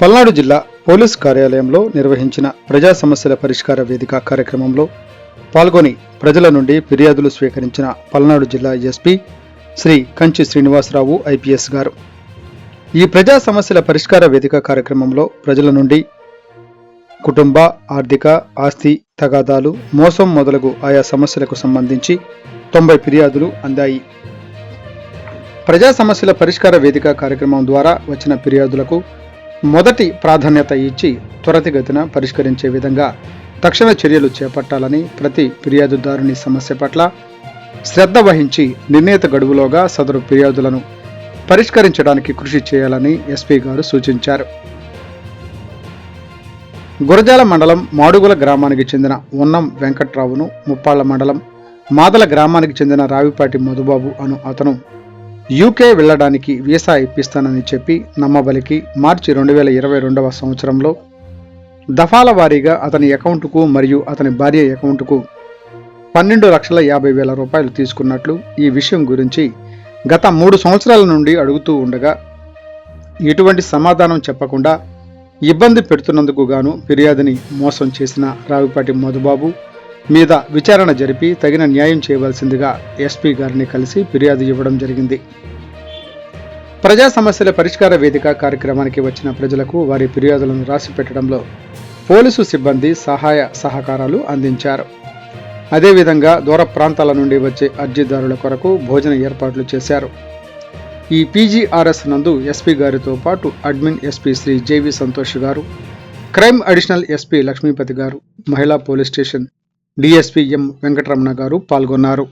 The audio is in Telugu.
పల్నాడు జిల్లా పోలీస్ కార్యాలయంలో నిర్వహించిన ప్రజా సమస్యల పరిష్కార వేదిక కార్యక్రమంలో పాల్గొని ప్రజల నుండి ఫిర్యాదులు స్వీకరించిన పల్నాడు జిల్లా ఎస్పీ శ్రీ కంచి శ్రీనివాసరావు ఐపీఎస్ గారు. ఈ ప్రజా సమస్యల పరిష్కార వేదిక కార్యక్రమంలో ప్రజల నుండి కుటుంబ ఆర్థిక ఆస్తి తగాదాలు మోసం మొదలగు ఆయా సమస్యలకు సంబంధించి తొంభై ఫిర్యాదులు అందాయి. ప్రజా సమస్యల పరిష్కార వేదిక కార్యక్రమం ద్వారా వచ్చిన ఫిర్యాదులకు మొదటి ప్రాధాన్యత ఇచ్చి త్వరితగతిన పరిష్కరించే విధంగా తక్షణ చర్యలు చేపట్టాలని ప్రతి ఫిర్యాదుదారుని సమస్య పట్ల శ్రద్ధ వహించి నిర్ణీత గడువులోగా సదరు ఫిర్యాదులను పరిష్కరించడానికి కృషి చేయాలని ఎస్పీ గారు సూచించారు. గురజాల మండలం మాడుగుల గ్రామానికి చెందిన ఉన్నం వెంకట్రావును ముప్పాళ్ళ మండలం మాదల గ్రామానికి చెందిన రావిపాటి మధుబాబు అను అతను యూకే వెళ్ళడానికి వీసా ఇప్పిస్తానని చెప్పి నమ్మబలికి మార్చి రెండు వేల ఇరవై రెండవ సంవత్సరంలో దఫాల వారీగా అతని అకౌంటుకు మరియు అతని భార్య అకౌంటుకు పన్నెండు లక్షల యాభై వేల రూపాయలు తీసుకున్నట్లు ఈ విషయం గురించి గత మూడు సంవత్సరాల నుండి అడుగుతూ ఉండగా ఎటువంటి సమాధానం చెప్పకుండా ఇబ్బంది పెడుతున్నందుకు గాను ఫిర్యాదుని మోసం చేసిన రావిపాటి మధుబాబు మీద విచారణ జరిపి తగిన న్యాయం చేయవలసిందిగా ఎస్పీ గారిని కలిసి ఫిర్యాదు ఇవ్వడం జరిగింది. ప్రజా సమస్యల పరిష్కార వేదిక కార్యక్రమానికి వచ్చిన ప్రజలకు వారి ఫిర్యాదులను రాసి పెట్టడంలో పోలీసు సిబ్బంది సహాయ సహకారాలు అందించారు. అదేవిధంగా దూర ప్రాంతాల నుండి వచ్చే అర్జీదారుల కొరకు భోజన ఏర్పాట్లు చేశారు. ఈ పీజీఆర్ఎస్ నందు ఎస్పీ గారితో పాటు admin SP Shri JV Santosh గారు క్రైమ్ అడిషనల్ ఎస్పీ లక్ష్మీపతి గారు మహిళా police station DSP M Venkataramana గారు పాల్గొన్నారు.